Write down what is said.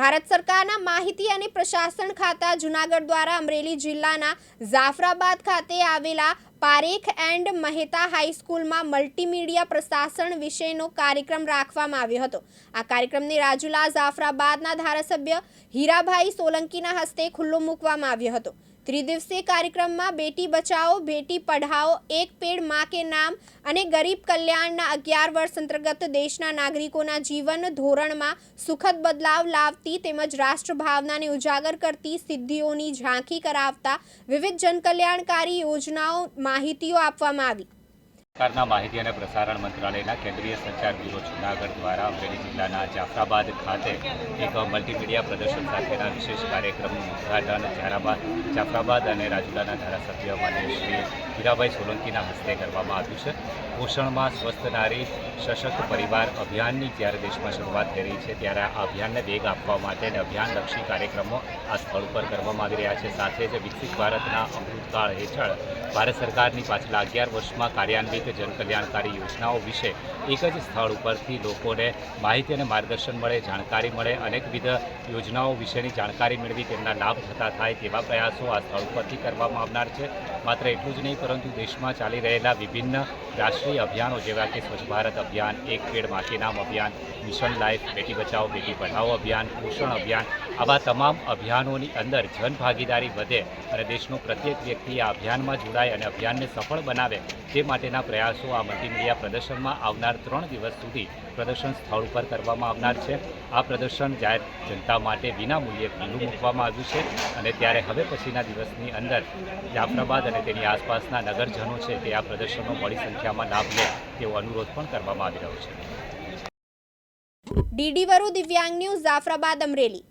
ભારત સરકારના માહિતી અને પ્રશાસન ખાતા જુનાગઢ દ્વારા અમરેલી જિલ્લાના જાફરાબાદ ખાતે આવેલા પારેખ એન્ડ મહેતા હાઈસ્કૂલમાં મલ્ટીમીડિયા પ્રશાસન વિશેનો કાર્યક્રમ રાખવામાં આવ્યો હતો. આ કાર્યક્રમને રાજુલા જાફરાબાદના ધારાસભ્ય હીરાભાઈ સોલંકીના હસ્તે ખુલ્લો મૂકવામાં આવ્યો હતો. ત્રિદિવસીય કાર્યક્રમમાં બેટી બચાવો, બેટી પઢાઓ, એક પેડ મા કે નામ અને ગરીબ કલ્યાણના અગિયાર વર્ષ અંતર્ગત દેશના નાગરિકોના જીવન ધોરણમાં સુખદ બદલાવ લાવતી તેમજ રાષ્ટ્રભાવનાને ઉજાગર કરતી સિદ્ધિઓની ઝાંખી કરાવતા વિવિધ જનકલ્યાણકારી યોજનાઓ માહિતીઓ આપવામાં આવી. સરકારના માહિતી અને પ્રસારણ મંત્રાલયના કેન્દ્રીય સંચાર બ્યુરો જૂનાગઢ દ્વારા અમરેલી જિલ્લાના જાફરાબાદ ખાતે એક મલ્ટીમીડિયા પ્રદર્શન સાથેના વિશેષ કાર્યક્રમનું ઉદ્ઘાટન જારાબાદ જાફરાબાદ અને રાજુલાના ધારાસભ્ય માન્ય શ્રી હીરાભાઈ સોલંકીના હસ્તે કરવામાં આવ્યું છે. પોષણમાં સ્વસ્થ નારી સશક્ત પરિવાર અભિયાનની જ્યારે દેશમાં શરૂઆત થઈ રહી છે ત્યારે આ અભિયાનને વેગ આપવા માટે અને અભિયાનલક્ષી કાર્યક્રમો આ સ્થળ ઉપર કરવામાં આવી રહ્યા છે. સાથે જ વિકસિત ભારતના અમૃતકાળ હેઠળ ભારત સરકારની પાછલા અગિયાર વર્ષમાં કાર્યાન્વિત જનકલ્યાણકારી યોજનાઓ વિશે એક જ સ્થળ ઉપરથી લોકોને માહિતી અને માર્ગદર્શન મળે, જાણકારી મળે, અનેકવિધ યોજનાઓ વિશેની જાણકારી મેળવી તેમના લાભ થતા થાય તેવા પ્રયાસો આ સ્થળ ઉપરથી કરવામાં આવનાર છે. માત્ર એટલું જ નહીં, પરંતુ દેશમાં ચાલી રહેલા વિભિન્ન રાષ્ટ્રીય અભિયાનો જેવા કે સ્વચ્છ ભારત અભિયાન, એક પેડ માટીનામ નામ અભિયાન, મિશન લાઈફ, બેટી બચાવો બેટી પઢાઓ અભિયાન, પોષણ અભિયાન આવા તમામ અભિયાનોની અંદર જનભાગીદારી વધે અને દેશનો પ્રત્યેક વ્યક્તિ આ અભિયાનમાં જોડાય અને અભિયાનને સફળ બનાવે તે માટેના પ્રયાસો આ મલ્ટીમીડિયા પ્રદર્શનમાં આવનાર ત્રણ દિવસ સુધી પ્રદર્શન સ્થળ ઉપર કરવામાં આવનાર છે. આ પ્રદર્શન જાહેર જનતા માટે વિના મૂલ્યે ખુલ્લું મૂકવામાં આવ્યું છે અને ત્યારે હવે પછીના દિવસની અંદર જાફરાબાદ અને તેની આસપાસના નગરજનો છે તે આ પ્રદર્શનનો મોડી સંખ્યામાં લાભ લે તેવો અનુરોધ પણ કરવામાં આવી રહ્યો છે. ડીડી વરુ દિવ્યાંગ ન્યૂઝ જાફરાબાદ અમરેલી.